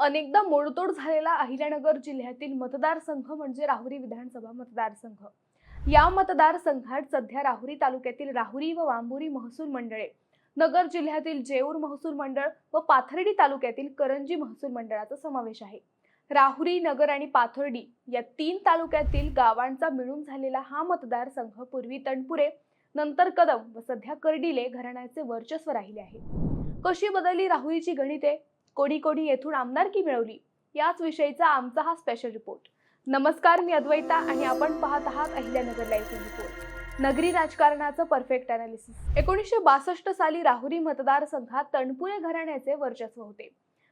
अनेकदा मोडतोड झालेला अहिल्यानगर जिल्ह्यातील मतदारसंघ म्हणजे राहुरी विधानसभा मतदारसंघ. या मतदारसंघात सध्या राहुरी तालुक्यातील राहुरी व वांबुरी महसूल मंडळे नगर जिल्ह्यातील जेऊर महसूल मंडळ व पाथर्डी तालुक्यातील करंजी महसूल मंडळाचा समावेश आहे. राहुरी नगर आणि पाथर्डी या तीन तालुक्यातील गावांचा मिळून झालेला हा मतदारसंघ पूर्वी तणपुरे नंतर कदम व सध्या कर्डिले घराण्याचे वर्चस्व राहिले आहे. कशी बदलली राहुरीची गणिते? कोणी कोणी येथून आमदारकी मिळवली याच विषयीचा आमचा हा स्पेशल रिपोर्ट नमस्कार मी अद्वैता आणि आपण पाहत आहात अहिल्यानगर लाईव्ह रिपोर्ट नगरी राजकारणाचं परफेक्ट अनालिसिस एकोणीसशे बासष्ट साली राहुरी मतदारसंघात तणपुरे घराण्याचे वर्चस्व होते.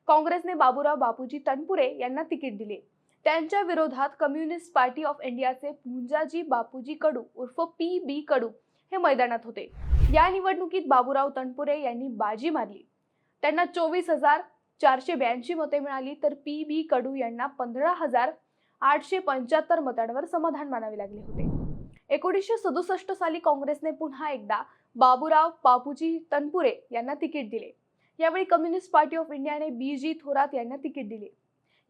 काँग्रेसने बाबूराव बापूजी तणपुरे यांना तिकीट दिले. त्यांच्या विरोधात कम्युनिस्ट पार्टी ऑफ इंडियाचे पुंजाजी बापूजी कडू उर्फ पी बी कडू हे मैदानात होते. या निवडणुकीत बाबूराव तणपुरे यांनी बाजी मारली. त्यांना चोवीस हजार चारशे ब्याऐंशी मते मिळाली तर पी बी कडू यांना पंधरा हजार आठशे पंच्याहत्तर मतांवर समाधान मानावे लागले होते. एकोणीसशे सदुसष्ट साली काँग्रेसने पुन्हा एकदा बाबूराव बापूजी तनपुरे यांना तिकीट दिले. यावेळी कम्युनिस्ट पार्टी ऑफ इंडियाने बी जी थोरात यांना तिकीट दिले.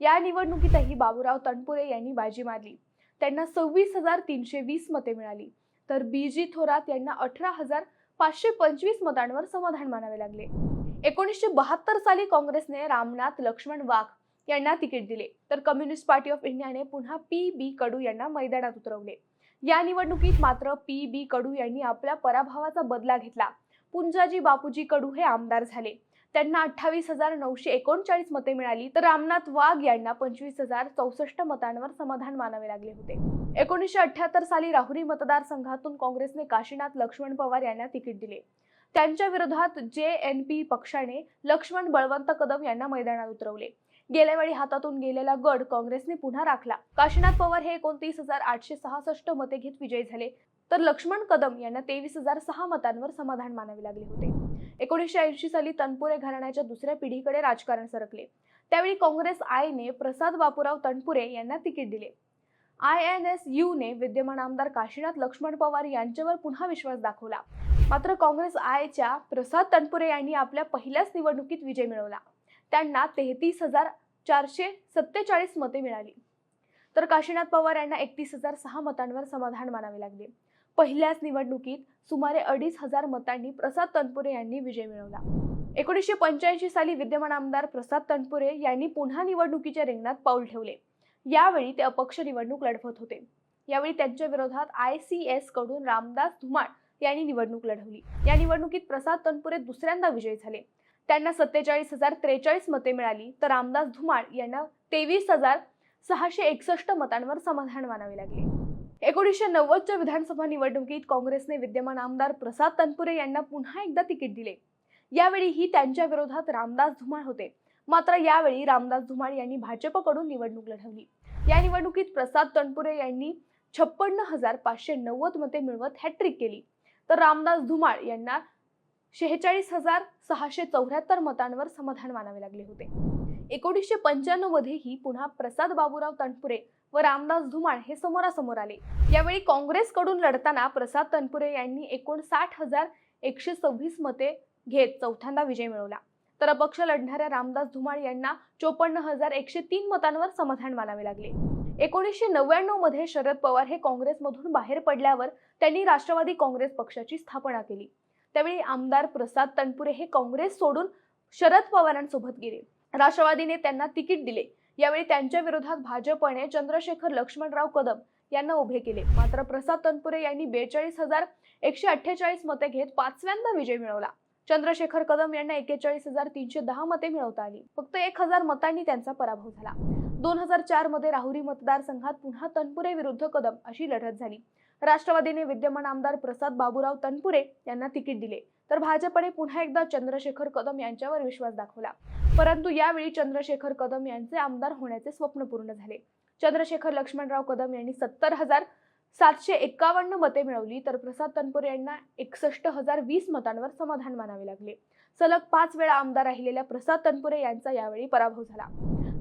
या निवडणुकीतही बाबूराव तनपुरे यांनी बाजी मारली. त्यांना सव्वीस हजार तीनशे वीस मते मिळाली. तर बी जी थोरात यांना अठरा हजार पाचशे पंचवीस मतांवर समाधान मानावे लागले. एकोणीसशे बहात्तर साली काँग्रेसने रामनाथ लक्ष्मण वाघ यांना तिकीट दिले. तर कम्युनिस्ट पार्टी ऑफ इंडियाने पुन्हा पी बी कडू यांना मैदानात उतरवले. या निवडणुकीत मात्र पी बी कडू यांनी आपल्या पराभवाचा बदला घेतला. पुंजाजी बापूजी कडू हे आमदार झाले. त्यांना अठ्ठावीस हजार नऊशे एकोणचाळीस मते मिळाली. तर रामनाथ वाघ यांना पंचवीस हजार चौसष्ट मतांवर समाधान मानावे लागले होते. एकोणीसशे अठ्याहत्तर साली राहुरी मतदारसंघातून काँग्रेसने काशीनाथ लक्ष्मण पवार यांना तिकीट दिले. त्यांच्या विरोधात जे एन पी पक्षाने लक्ष्मण बळवंत कदम यांना मैदानात उतरवले. गेल्या वेळी हातातून गेलेला गड काँग्रेसने पुन्हा राखला. काशीनाथ पवार हे एकोणतीस हजार आठशे सहासष्ट मते घेत विजयी झाले. तर लक्ष्मण कदम यांना तेवीस हजार सहा मतांवर समाधान मानावे लागले होते. एकोणीसशे ऐंशी साली तनपुरे घराण्याच्या दुसऱ्या पिढीकडे राजकारण सरकले. त्यावेळी काँग्रेस आयने प्रसाद बापूराव तनपुरे यांना तिकीट दिले. आय एन एस ने विद्यमान आमदार काशीनाथ लक्ष्मण पवार यांच्यावर पुन्हा विश्वास दाखवला. मात्र काँग्रेस आयच्या प्रसाद तनपुरे यांनी आपल्या पहिल्याच निवडणुकीत विजय मिळवला. त्यांना तेहतीस हजार चारशे सत्तेचाळीस मते मिळाली. तर काशीनाथ पवार यांना एकतीस हजार सहा मतांवर समाधान मानावे लागले. पहिल्याच निवडणुकीत सुमारे अडीच हजार मतांनी प्रसाद तनपुरे यांनी विजय मिळवला. एकोणीसशे पंच्याऐंशी साली विद्यमान आमदार प्रसाद तनपुरे यांनी पुन्हा निवडणुकीच्या रिंगणात पाऊल ठेवले. यावेळी ते अपक्ष निवडणूक लढवत होते. यावेळी त्यांच्या विरोधात आय सी एसकडून रामदास धुमाळ यांनी निवडणूक लढवली. या निवडणुकीत प्रसाद तनपुरे दुसऱ्यांदा विजयी झाले. त्यांना सत्तेचाळीस हजार त्रेचाळीस मते मिळाली. तर रामदास धुमाळ यांना तेवीस हजार सहाशे एकसष्ट मतांवर समाधान मानावे लागले. एकोणीसशे नव्वदच्या विधानसभा निवडणुकीत काँग्रेसने विद्यमान आमदार प्रसाद तनपुरे यांना पुन्हा एकदा तिकीट दिले. यावेळीही त्यांच्या विरोधात रामदास धुमाळ होते. मात्र यावेळी रामदास धुमाळ यांनी भाजपकडून निवडणूक लढवली. या निवडणुकीत प्रसाद तनपुरे यांनी छप्पन्न हजार पाचशे नव्वद मते मिळवत हॅट्रिक केली. तर रामदास धुमाळ यांना शेहेचाळीस हजार सहाशे चौऱ्याहत्तर मतांवर समाधान मानावे लागले होते. एकोणीसशे पंच्याण्णव मध्येही पुन्हा प्रसाद बाबूराव तनपुरे व रामदास धुमाळ हे समोरासमोर आले. यावेळी काँग्रेसकडून लढताना प्रसाद तनपुरे यांनी एकूण साठ हजार एकशे सव्वीस मते घेत चौथ्यांदा विजय मिळवला. तर अपक्ष लढणाऱ्या रामदास धुमाळ यांना चोपन्न हजार एकशे तीन मतांवर समाधान मानावे लागले. एकोणीसशे नव्याण्णवमध्ये शरद पवार हे काँग्रेसमधून बाहेर पडल्यावर त्यांनी राष्ट्रवादी काँग्रेस पक्षाची स्थापना केली. त्यावेळी आमदार प्रसाद तनपुरे हे काँग्रेस सोडून शरद पवारांसोबत गेले. राष्ट्रवादीने त्यांना तिकीट दिले. यावेळी त्यांच्या विरोधात भाजपने चंद्रशेखर लक्ष्मणराव कदम यांना उभे केले. मात्र प्रसाद तनपुरे यांनी बेचाळीस हजार एकशे अठ्ठेचाळीस मते घेत पाचव्यांदा विजय मिळवला. चंद्रशेखर कदम यांना एकेचाळीस हजार तीनशे दहा मते मिळवता आली. फक्त एक हजार मतांनी त्यांचा पराभव झाला. दोन हजार चारमध्ये राहुरी मतदारसंघात पुन्हा तनपुरे विरुद्ध कदम अशी लढत झाली. राष्ट्रवादीने विद्यमान आमदार प्रसाद बाबूराव तनपुरे यांना तिकीट दिले. तर भाजपने पुन्हा एकदा चंद्रशेखर कदम यांच्यावर विश्वास दाखवला. परंतु यावेळी चंद्रशेखर कदम यांचे आमदार होण्याचे स्वप्न पूर्ण झाले. चंद्रशेखर लक्ष्मणराव कदम यांनी सत्तर हजार सातशे एक्कावन्न मते मिळवली तर प्रसाद तनपुरे यांना एकसष्ट हजार वीस मतांवर समाधान मानावे लागले. सलग पाच वेळा आमदार राहिलेल्या प्रसाद तनपुरे यांचा यावेळी पराभव झाला.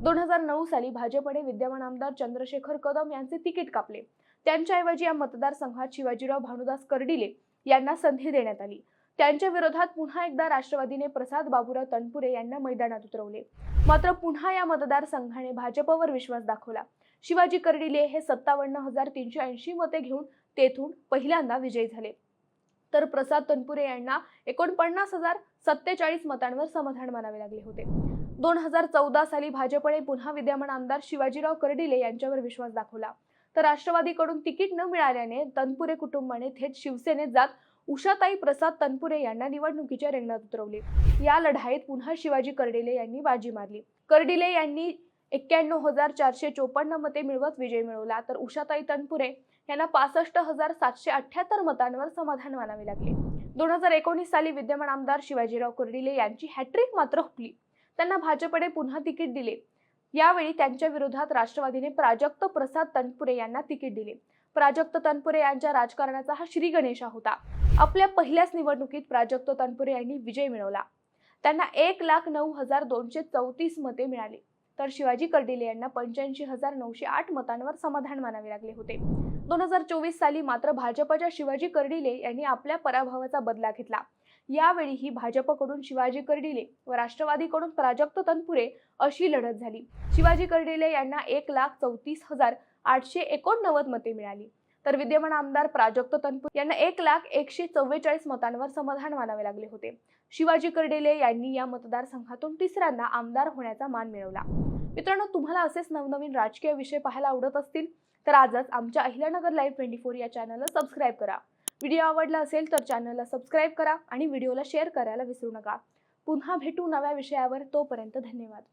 दोन हजार नऊ साली भाजपने विद्यमान आमदार चंद्रशेखर कदम यांचे तिकीट कापले. त्यांच्याऐवजी या मतदारसंघात शिवाजीराव भानुदास कर्डिले यांना संधी देण्यात आली. त्यांच्या विरोधात पुन्हा एकदा राष्ट्रवादीने प्रसाद बाबूराव तनपुरे यांना मैदानात उतरवले. मात्र पुन्हा या मतदारसंघाने भाजपवर विश्वास दाखवला. शिवाजी कर्डिले हे सत्तावन्न हजार तीनशे ऐंशी मते घेऊन तेथून पहिल्यांदा विजयी झाले. तर प्रसाद तनपुरे यांना एकोणपन्नास हजार सत्तेचाळीस मतांवर समाधान मानावे लागले होते. दोन हजार चौदा साली भाजपने पुन्हा विद्यमान आमदार शिवाजीराव कर्डिले यांच्यावर विश्वास दाखवला. तर राष्ट्रवादीकडून तिकीट न मिळाल्याने तनपुरे कुटुंबाने थेट शिवसेनेत जात उषाताई प्रसाद तनपुरे यांना निवडणुकीच्या रिंगणात उतरवले. या लढाईत पुन्हा शिवाजी कर्डिले यांनी बाजी मारली. कर्डिले यांनी एक्क्याण्णव हजार चारशे चोपन्न मते मिळवत विजय मिळवला. तर उषाताई तनपुरे यांना पासष्ट हजार सातशे अठ्याहत्तर मतांवर समाधान मानावे लागले. दोन हजार एकोणीस साली विद्यमान आमदार शिवाजीराव कुर्डिले यांची हॅट्रिक मात्र हुकली त्यांना भाजपने पुन्हा तिकीट दिले. यावेळी त्यांच्या विरोधात राष्ट्रवादीने प्राजक्त प्रसाद तनपुरे यांना तिकीट दिले. प्राजक्त तनपुरे यांच्या राजकारणाचा हा श्री गणेशा होता. आपल्या पहिल्याच निवडणुकीत प्राजक्त तनपुरे यांनी विजय मिळवला. त्यांना एक लाख नऊ हजार दोनशे चौतीस मते मिळाली. तर शिवाजी कर्डिले यांना पंच्याऐंशी हजार नऊशे आठ मतांवर समाधान मानावे लागले होते. दोन हजार चोवीस साली मात्र भाजपच्या शिवाजी कर्डिले यांनी आपल्या पराभवाचा बदला घेतला. यावेळीही भाजपकडून शिवाजी कर्डिले व राष्ट्रवादीकडून प्राजक्त तनपुरे अशी लढत झाली. शिवाजी कर्डिले यांना एक लाख चौतीस हजार आठशे एकोणनव्वद मते मिळाली. तर विद्यमान आमदार प्राजक्त तनपुरे यांना एक लाख एकशे चव्वेचाळीस मतांवर समाधान मानावे लागले होते. शिवाजी कर्डिले यांनी या मतदारसंघातून तिसऱ्यांदा आमदार होण्याचा मान मिळवला. मित्रांनो तुम्हाला असेच नवनवीन राजकीय विषय पाहायला आवडत असतील तर आजच आमच्या अहिल्यानगर लाईव्ह ट्वेंटी फोर या चॅनलला सबस्क्राईब करा. व्हिडिओ आवडला असेल तर चॅनलला सबस्क्राईब करा आणि व्हिडिओला शेअर करायला विसरू नका. पुन्हा भेटू नव्या विषयावर तोपर्यंत धन्यवाद.